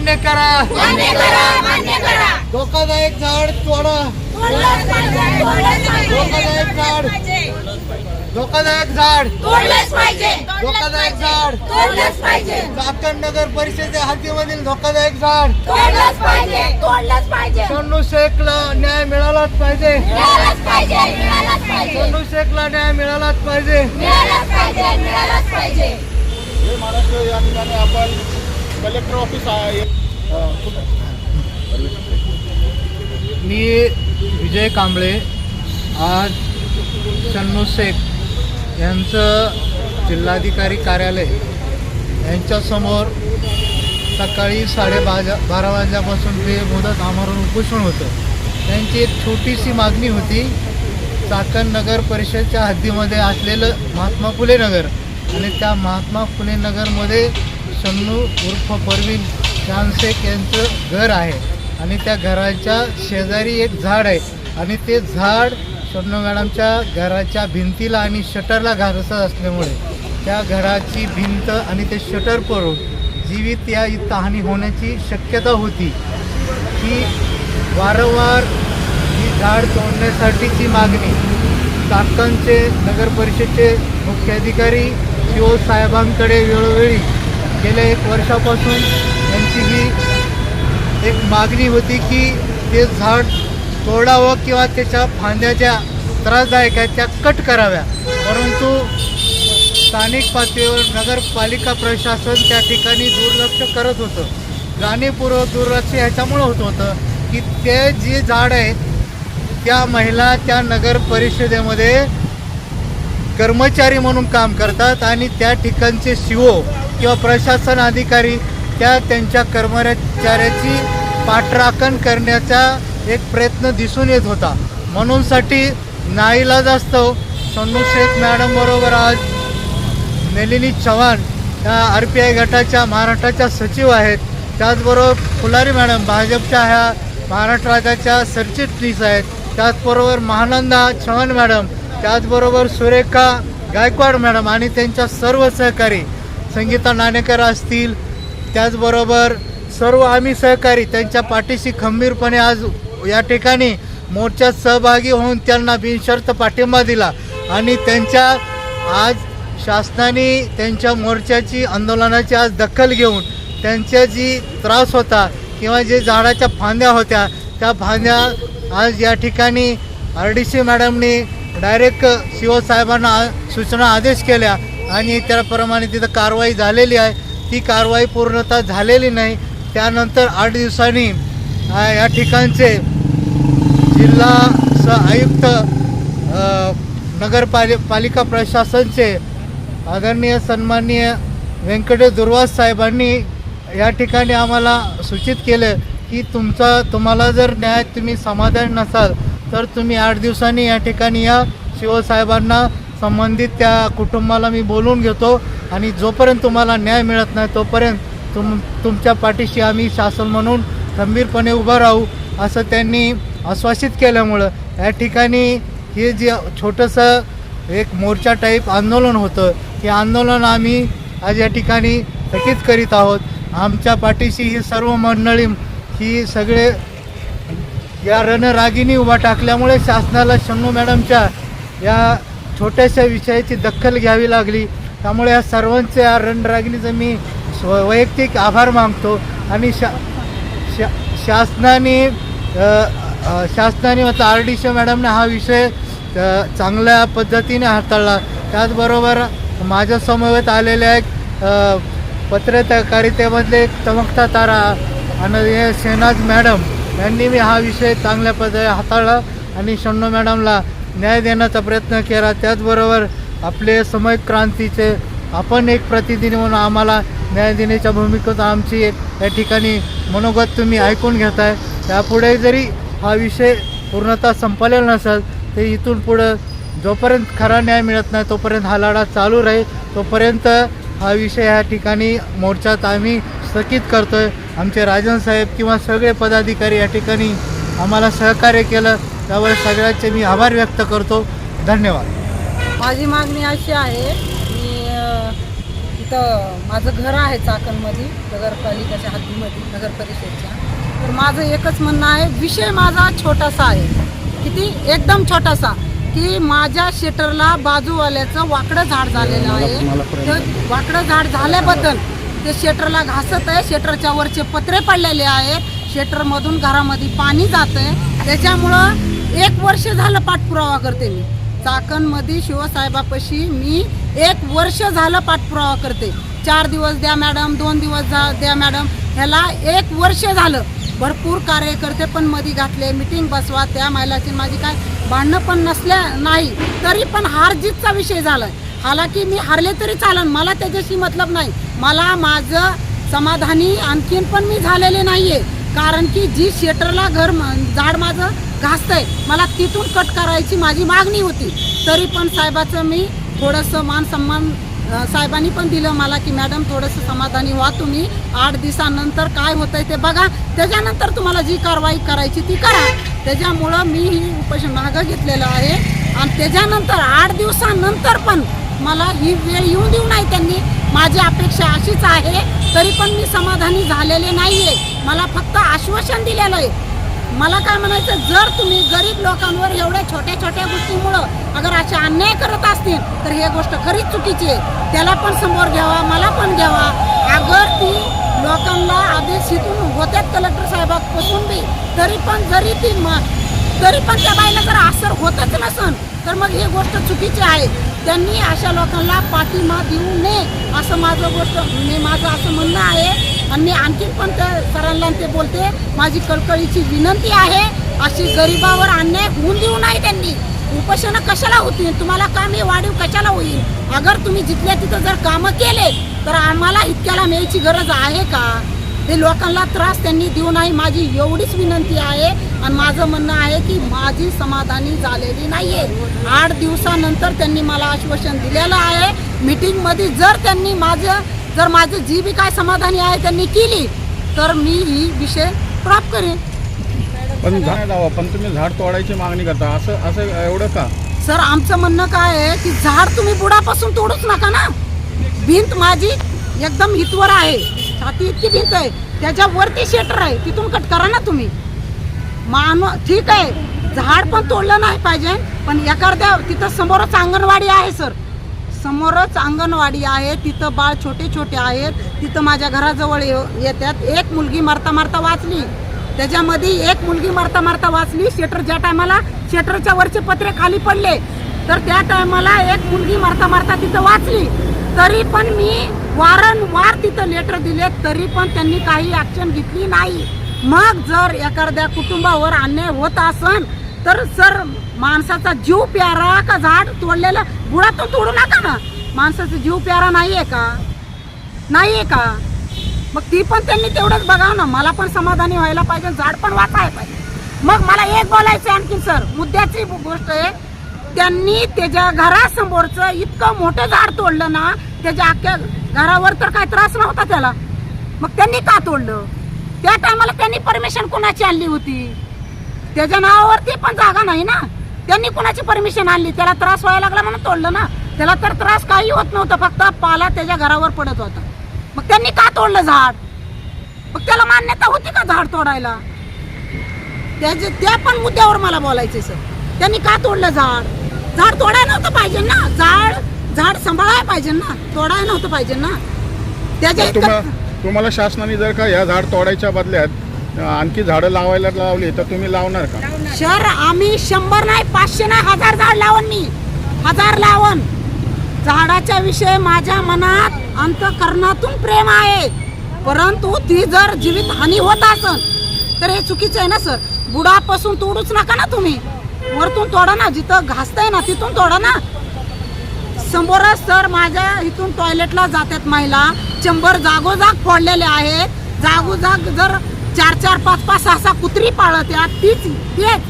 मान्य करा. मान्य करा मान्य करा. धोकादायक झाड तोडा. धोकादायक झाड. धोकादायक झाड. तोडलंच पाहिजे. चाकण नगर परिषदेच्या हद्दीमधील धोकादायक झाड. सोनू शेखला न्याय मिळालाच पाहिजे. मिळालंच पाहिजे मिळालंच पाहिजे. सोनू शेखला न्याय मिळालाच पाहिजे. मिळालंच पाहिजे मिळालंच पाहिजे. हे महाराष्ट्र या ठिकाणी आपण कलेक्टर ऑफिस आहे. मी विजय कांबळे आज शन्नू शेख यांचं जिल्हाधिकारी कार्यालय यांच्यासमोर सकाळी साडेबाजा बारा वाजल्यापासून ते मुदत आमरण उपोषण होतं. त्यांची एक छोटीशी मागणी होती चाकण नगर परिषदच्या हद्दीमध्ये असलेलं महात्मा फुले नगर आणि त्या महात्मा फुले नगरमध्ये शन्नू उर्फ परवीन चांदशेख यांचं घर आहे. आणि त्या घराच्या शेजारी एक झाड आहे. आणि ते झाड शन्नू मॅडमच्या घराच्या भिंतीला आणि शटरला घासत असल्यामुळे त्या घराची भिंत आणि ते शटर पडून जीवित या इथं हानी होण्याची शक्यता होती. की वारंवार ही झाड तोडण्यासाठीची मागणी चाकणचे नगर परिषदचे मुख्याधिकारी शिव साहेबांकडे वेळोवेळी गेल्या एक वर्षापासून यांची ही एक मागणी होती की ते झाड तोडावं किंवा त्याच्या फांद्या ज्या त्रासदायक आहेत त्या कट कराव्या. परंतु स्थानिक पातळीवर नगरपालिका प्रशासन त्या ठिकाणी दुर्लक्ष करत होतं. जाणीवपूर्वक दुर्लक्ष ह्याच्यामुळं होत होतं की ते जे झाड आहे त्या महिला त्या नगर परिषदेमध्ये कर्मचारी म्हणून काम करतात आणि त्या ठिकाणचे शिओ किंवा प्रशासन अधिकारी त्या त्यांच्या कर्मचाऱ्याची पाठराखण करण्याचा एक प्रयत्न दिसून येत होता. म्हणूनसाठी नाईलाज असतो सोनू शेख मॅडमबरोबर आज नलिनी चव्हाण त्या आर पी आय गटाच्या महाराष्ट्राच्या सचिव आहेत. त्याचबरोबर फुलारी मॅडम भाजपच्या ह्या महाराष्ट्र राज्याच्या सरचिटणीस आहेत. त्याचबरोबर महानंदा चव्हाण मॅडम त्याचबरोबर सुरेखा गायकवाड मॅडम आणि त्यांच्या सर्व सहकारी संगीता नाणेकर असतील त्याचबरोबर सर्व आम्ही सहकारी त्यांच्या पाठीशी खंबीरपणे आज या ठिकाणी मोर्चात सहभागी होऊन त्यांना बिनशर्त पाठिंबा दिला आणि त्यांच्या आज शासनाने त्यांच्या मोर्चाची आंदोलनाची आज दखल घेऊन त्यांच्या जी त्रास होता किंवा जे झाडाच्या फांद्या होत्या त्या फांद्या आज या ठिकाणी आर डी सी मॅडमने डायरेक्ट शिवसाहेबांना आ- सूचना आदेश केल्या आणि त्याप्रमाणे तिथं कारवाई झालेली आहे. ती कारवाई पूर्णतः झालेली नाही. त्यानंतर आठ दिवसांनी या ठिकाणचे जिल्हा स आयुक्त नगरपाल नगरपालि पालिका प्रशासनचे आदरणीय सन्माननीय व्यंकटेश दुर्वास साहेबांनी या ठिकाणी आम्हाला सूचित केलं की तुमचा तुम्हाला जर न्याय तुम्ही समाधान नसाल तर तुम्ही आठ दिवसांनी या ठिकाणी या. शिवसाहेबांना संबंधित त्या कुटुंबाला मी बोलून घेतो आणि जोपर्यंत तुम्हाला न्याय मिळत नाही तोपर्यंत तुम तुमच्या पाठीशी आम्ही शासन म्हणून खंबीरपणे उभं राहू असं त्यांनी आश्वासित केल्यामुळं. या ठिकाणी हे जे छोटंसं एक मोर्चा टाईप आंदोलन होतं हे आंदोलन आम्ही आज या ठिकाणी स्थगित करीत आहोत. आमच्या पाठीशी ही सर्व मंडळी ही सगळे या रणरागिनी उभा टाकल्यामुळे शासनाला शन्नू मॅडमच्या या छोट्याशा विषयाची दखल घ्यावी लागली. त्यामुळे या सर्वांचे या रणरागिणीचं मी स्व वैयक्तिक आभार मागतो आणि शा शा शासनाने शासनाने म्हटलं आर डी सी मॅडमने हा विषय चांगल्या पद्धतीने हाताळला. त्याचबरोबर माझ्यासमवेत आलेल्या एक पत्रकारितेमधले एक चमकता तारा आणि हे शेनाज मॅडम यांनी मी हा विषय चांगल्या पद्धतीने हाताळला आणि शण्णू मॅडमला न्याय देण्याचा प्रयत्न केला. त्याचबरोबर आपले समय क्रांतीचे आपण एक प्रतिनिधी म्हणून आम्हाला न्याय देण्याच्या भूमिकेत आमची या ठिकाणी मनोगत तुम्ही ऐकून घेताय. त्यापुढे जरी हा विषय पूर्णतः संपलेला नसेल तर इथून पुढं जोपर्यंत खरा न्याय मिळत नाही तोपर्यंत हा लढा चालू राहील. तोपर्यंत हा विषय ह्या ठिकाणी मोर्चात आम्ही स्थगित करतो आहे आमचे राजन साहेब किंवा सगळे पदाधिकारी या ठिकाणी आम्हाला सहकार्य केलं. त्यावर सगळ्यांचे मी आभार व्यक्त करतो. धन्यवाद. माझी मागणी अशी आहे की अ, इथं माझं घर आहे चाकणमध्ये नगरपालिकेच्या हद्दीमध्ये नगर परिषदच्या. तर माझं एकच म्हणणं आहे विषय माझा छोटासा आहे. किती? एकदम छोटासा. की माझ्या शेटरला बाजूवाल्याचं वाकडं झाड झालेलं आहे. तर वाकडं झाड झाल्याबद्दल ते शेटरला घासत आहे. शेटरच्या वरचे पत्रे पडलेले आहेत. शेटरमधून घरामध्ये पाणी जात आहे त्याच्यामुळं एक वर्ष झालं पाठपुरावा करते मी. चाकणमध्ये शिवसाहेबापाशी मी एक वर्ष झालं पाठपुरावा करते. चार दिवस द्या मॅडम दोन दिवस द्या मॅडम. ह्याला एक वर्ष झालं. भरपूर कार्यकर्ते पण मध्ये घातले. मिटिंग बसवा त्या महिलाची माझी काय भांडणं पण नसल्या नाही. तरी पण हार जीतचा विषय झाला हालाकी मी हारले तरी चालन. मला त्याच्याशी मतलब नाही. मला माझं समाधानी आणखीन पण मी झालेले नाही आहे कारण की जी शेटरला घर झाड माझं घासतंय मला तिथून कट करायची माझी मागणी होती. तरी पण साहेबाचं मी थोडंसं मान सन्मान साहेबांनी पण दिलं मला की मॅडम थोडंसं समाधानी व्हा तुम्ही. आठ दिवसानंतर काय होतंय ते बघा. त्याच्यानंतर तुम्हाला जी कारवाई करायची ती करा. त्याच्यामुळं मी ही उपोषण मागं घेतलेलं आहे. आणि त्याच्यानंतर आठ दिवसानंतर पण मला ही वेळ येऊन देऊ नाही त्यांनी. माझी अपेक्षा अशीच आहे तरी पण मी समाधानी झालेले नाहीये. मला फक्त आश्वासन दिलेलं आहे. मला काय म्हणायचं जर तुम्ही गरीब लोकांवर एवढ्या छोट्या छोट्या गोष्टीमुळं अगर असे अन्याय करत असतील तर हे गोष्ट खरीच चुकीची आहे. त्याला पण समोर घ्यावा मला पण घ्यावा. अगर ती लोकांना आदेश इथून होत्यात कलेक्टर साहेबापासून बी तरी पण जरी ती म तरी पण त्या बाईला जर असर होतच नसन तर मग ही गोष्ट चुकीची आहे. त्यांनी अशा लोकांना पाठिंबा देऊ नये असं माझं गोष्ट माझं असं म्हणणं आहे. आणि मी पण त्या सरांना ते बोलते माझी कळकळीची विनंती आहे अशी गरिबावर अन्याय होऊन देऊ नये त्यांनी. उपोषणं कशाला होतील? तुम्हाला काम हे वाढीव कशाला होईल? अगर तुम्ही जिथल्या तिथं जर कामं केले तर आम्हाला इतक्याला मिळायची गरज आहे का? हे लोकांना त्रास त्यांनी देऊ नाही माझी एवढीच विनंती आहे. आणि माझं म्हणणं आहे की माझी समाधानी झालेली नाहीये. आठ दिवसानंतर त्यांनी मला आश्वासन दिलेलं आहे. मीटिंगमध्ये जर त्यांनी माझं जर माझं जी बी काय समाधानी आहे त्यांनी केली तर मी ही विषय ड्रॉप करेन. पण पण तुम्ही झाड तोडायची मागणी करता. असं असं एवढं का? सर आमचं म्हणणं काय आहे की झाड तुम्ही बुडापासून तोडूच नका ना. भिंत माझी एकदम हितवर आहे. छाती इतकी भिंत आहे. त्याच्यावरती शेटर आहे. तिथून कट करा ना तुम्ही. मान ठीक आहे. झाड पण तोडलं नाही पाहिजे पण एखाद्या तिथं समोरच अंगणवाडी आहे सर. समोरच अंगणवाडी आहे तिथं बाळ छोटे छोटे आहेत तिथं माझ्या घराजवळ ये- येतात. एक मुलगी मरता मारता वाचली. त्याच्यामध्ये एक मुलगी मारता मारता वाचली. शेटर ज्या टायमाला शेटरच्या वरचे पत्रे खाली पडले तर त्या टायमाला एक मुलगी मरता मारता तिथं वाचली. तरी पण मी वारंवार तिथं लेटर दिले तरी पण त्यांनी काही ॲक्शन घेतली नाही. मग जर एखाद्या कुटुंबावर अन्याय होत असन तर सर माणसाचा जीव प्यारा का झाड तोडलेलं? बुडातून तोडू नका ना. माणसाचा जीव प्यारा नाही आहे का? नाही आहे का? मग ती पण त्यांनी तेवढंच बघावं ना. मला पण समाधानी व्हायला पाहिजे झाड पण वाचायला पाहिजे. मग मला एक बोलायचं आणखी सर. मुद्द्याची गोष्ट आहे त्यांनी त्याच्या घरासमोरचं इतकं मोठं झाड तोडलं ना त्याच्या अख्ख्या घरावर तर काय त्रास नव्हता त्याला. मग त्यांनी का तोडलं? त्या टायमाला त्यांनी परमिशन कोणाची आणली होती? त्याच्या नावावरती पण जागा नाही ना. त्यांनी कोणाची परमिशन आणली? त्याला त्रास व्हायला लागला म्हणून तोडलं ना. त्याला तर त्रास काही होत नव्हता फक्त पाला त्याच्या घरावर पडत होता. मग त्यांनी का तोडलं झाड? मग त्याला मान्यता होती का झाड तोडायला? त्याचे त्या पण मुद्द्यावर मला बोलायचे सर. त्यांनी का तोडलं झाड? झाड तोडायला नव्हतं पाहिजे ना. झाड झाड सांभाळायला पाहिजे ना. तोडायला नव्हतं पाहिजे ना. त्याच्या तुम्हाला शासनाने जर का या झाड तोडायच्या बदल्यात आणखी झाडं लावायला लावली तर तुम्ही लावणार का? सर आम्ही शंभर नाही पाचशे नाही हजार झाड लावण मी. हजार लावण झाडाच्या विषयी माझ्या मनात अंतकरणातून प्रेम आहे. परंतु ती जर जीवित हानी होत असन तर हे चुकीचं आहे ना सर? बुडापासून तोडूच नका ना तुम्ही. वरतून तोडा ना जिथं घासतंय ना तिथून तोडा ना. समोरच सर माझ्या इथून टॉयलेटला जातात महिला. चंबर जागोजाग फोडलेले आहेत जागोजाग जर चार चार पाच पाच सहा सहा कुत्री पाळत तीच तेच.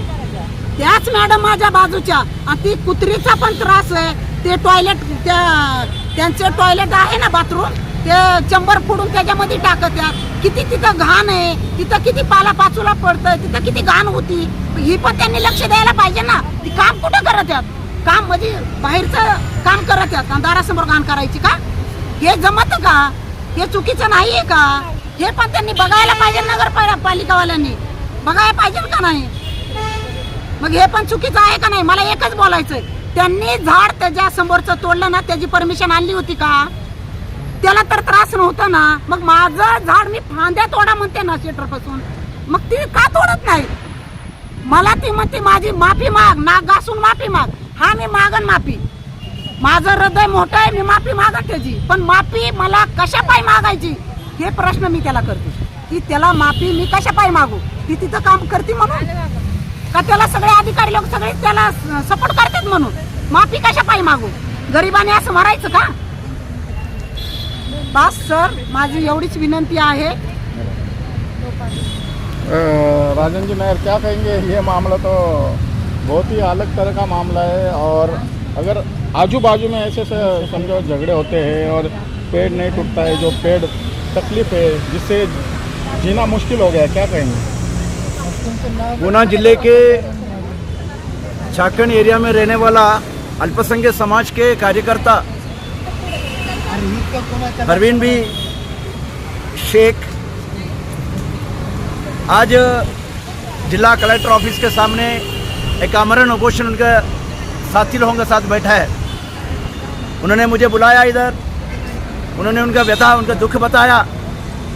त्याच मॅडम माझ्या बाजूच्या. आणि ती कुत्रीचा पण त्रास आहे. ते टॉयलेट त्या त्यांचे टॉयलेट आहे ना बाथरूम ते चंबर फोडून त्याच्यामध्ये टाकत आहेत. किती तिथं घाण आहे. तिथं किती पालापाचूला पडतं तिथं किती घाण होती. ही पण त्यांनी लक्ष द्यायला पाहिजे ना. ती काम कुठं करत आहेत? काम म्हणजे बाहेरचं काम करत आहेत दारासमोर काम करायची का? हे जमत का? हे चुकीचं नाही आहे का? हे पण त्यांनी बघायला पाहिजे नगरपालिकावाल्यांनी. बघायला पाहिजे का नाही? मग हे पण चुकीचं आहे का नाही? मला एकच बोलायचंय. त्यांनी झाड त्याच्या समोरचं तोडलं ना त्याची परमिशन आणली होती का? त्याला तर त्रास नव्हता ना. मग माझं झाड मी फांद्या तोडा म्हणते ना शेटरपासून मग ती का तोडत नाही? मला ती म्हणते माझी माफी माग ना घासून माफी माग. हा मी मागन माफी. माझं हृदय मोठं आहे मी माफी मागत त्याची. पण माफी मला कशा पाय मागायची? हे प्रश्न मी त्याला करते. की त्याला माफी मी कशा पाय मागू? ती तिथं काम करते म्हणून? का त्याला सगळे अधिकारी लोक सगळे त्याला सपोर्ट करतात म्हणून? माफी कशा पायी मागू? गरिबाने असं मारायचं का? बस सर माझी एवढीच विनंती आहे. राजनजी राजन जी नायर क्या कहेंगे? ये मामला तो बहुत ही अलग तरह का मामला है और अगर आजू बाजू में ऐसे समझो झगड़े होते हैं और पेड़ नहीं टूटता है, जो पेड़ तकलीफ़ है, जिससे जीना मुश्किल हो गया क्या कहेंगे? गुना ज़िले के झारखंड एरिया में रहने वाला अल्पसंख्यक समाज के कार्यकर्ता परवीन भी शेख, आज जिला कलेक्टर ऑफ़िस के सामने एक आमरण उपोषण उनके साथी लोगों के साथ बैठा है। उन्होंने मुझे बुलाया इधर। उन्होंने उनका व्यथा, उनका दुख बताया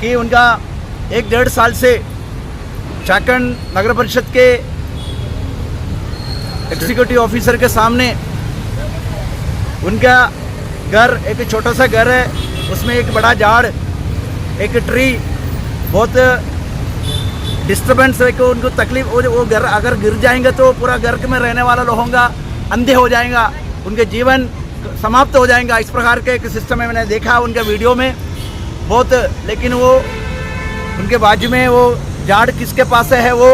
कि उनका एक डेढ़ साल से झारखंड नगर परिषद के एग्जीक्यूटिव ऑफिसर के सामने उनका घर, एक छोटा सा घर है। उसमें एक बड़ा झाड़, एक ट्री बहुत डिस्टरबेंस है कि उनको तकलीफ़, वो वो घर अगर गिर जाएँगे तो पूरा घर में रहने वाला लोगों अंधे हो जाएगा, उनके जीवन समाप्त हो जाएगा। इस प्रकार के एक सिस्टम में मैंने देखा उनके वीडियो में बहुत, लेकिन वो, उनके बाजू में वो झाड़ किसके पास है, वो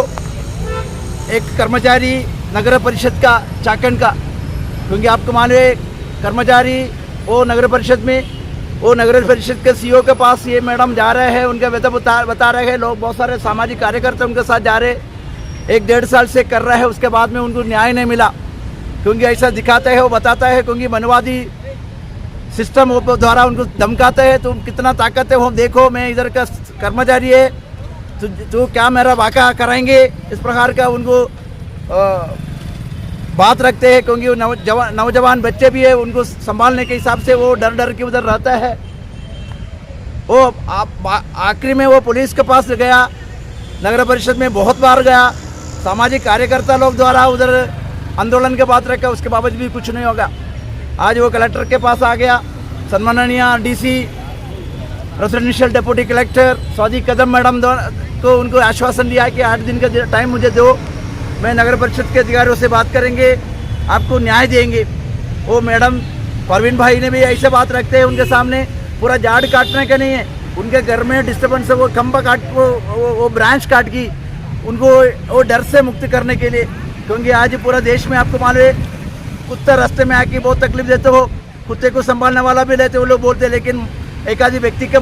एक कर्मचारी नगर परिषद का चाकन का। क्योंकि आपको मालूम है, कर्मचारी वो नगर परिषद में वो नगर परिषद के सीईओ के पास ये मैडम जा रहे हैं उनके वेतन बता रहे हैं लोग बहुत सारे सामाजिक कार्यकर्ता उनके साथ जा रहे एक डेढ़ साल से कर रहे हैं उसके बाद में उनको न्याय नहीं मिला। क्योंकि ऐसा दिखाता है वो बताता है क्योंकि मनवादी सिस्टम द्वारा उनको धमकाते हैं तुम कितना ताकत है वो देखो मैं इधर का कर्मचारी है तो तो क्या मेरा वाक़ा कराएँगे? इस प्रकार का उनको अ, बात रखते हैं क्योंकि वो नौजवान नौजवान बच्चे भी है, उनको संभालने के हिसाब से वो डर डर के उधर रहता है। वो आप आखिरी में वो पुलिस के पास गया, नगर परिषद में बहुत बार गया, सामाजिक कार्यकर्ता लोग द्वारा उधर आंदोलन के बात रखा, उसके बाबत भी कुछ नहीं होगा। आज वो कलेक्टर के पास आ गया सम्माननीय DC residential deputy collector, Saudi Kadam madam को उनको आश्वासन दिया कि आठ दिन का टाइम मुझे दो। मैं नगर परिषद के अधिकारियों से बात करेंगे आपको न्याय देंगे। वो मैडम परवीन भाई ने भी ऐसे बात रखते हैं उनके सामने पूरा झाड़ काटने का नहीं है। उनके घर में डिस्टर्बेंस है वो खम्बा काट वो वो, वो ब्रांच काट की उनको वो डर से मुक्त करने के लिए क्योंकि आज पूरा देश में आपको मालूम है कुत्ता रास्ते में आके बहुत तकलीफ़ देते हो कुत्ते को संभालने वाला भी लेते वो लोग बोलते लेकिन एक आदि व्यक्ति का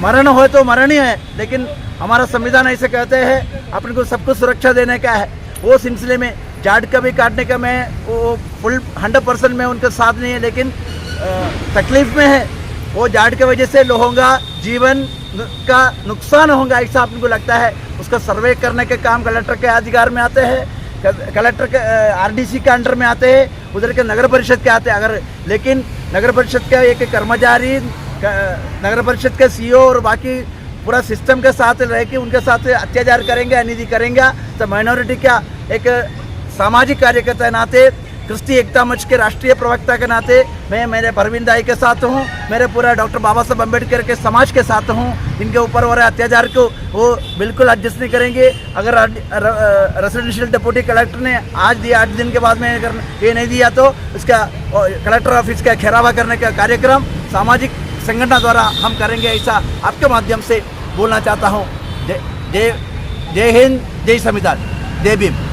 मरण हो तो मरण ही है लेकिन हमारा संविधान ऐसे कहते हैं, अपने को सबको सुरक्षा देने का है। वो सिलसिले में जाट का भी काटने का मैं, वो फुल हंड्रेड परसेंट में उनका साथ नहीं है, लेकिन तकलीफ़ में है। वो जाट की वजह से का जीवन का नुकसान होगा, ऐसा अपन को लगता है। उसका सर्वे करने के काम कलेक्टर के अधिकार में आते हैं कलेक्टर के आरडीसी के अंडर में आते हैं, उधर के नगर परिषद के आते हैं। अगर, लेकिन नगर परिषद का एक कर्मचारी नगर परिषद के सीईओ और बाकी पूरा सिस्टम के साथ रह के उनके साथ अत्याचार करेंगे, अनिधि करेंगे। तो माइनॉरिटी का एक सामाजिक कार्यकर्ता के नाते, क्रिस्ती एकता मंच के राष्ट्रीय प्रवक्ता के नाते मैं, मेरे परवीन दाई के साथ हूँ, मेरे पूरा डॉक्टर बाबा साहब अंबेडकर के समाज के साथ हूँ। इनके ऊपर हो रहे अत्याचार को वो बिल्कुल एडजस्ट नहीं करेंगे। अगर रेसिडेंशियल डिप्टी कलेक्टर ने आज दिया, आठ दिन के बाद में ये नहीं दिया तो इसका कलेक्टर ऑफ़िस का घेरावा करने का कार्यक्रम, सामाजिक संगठन द्वारा हम करेंगे ऐसा आपके माध्यम से बोलना चाहता हूँ। जय जय जय हिंद जय संविधान। जय भीम।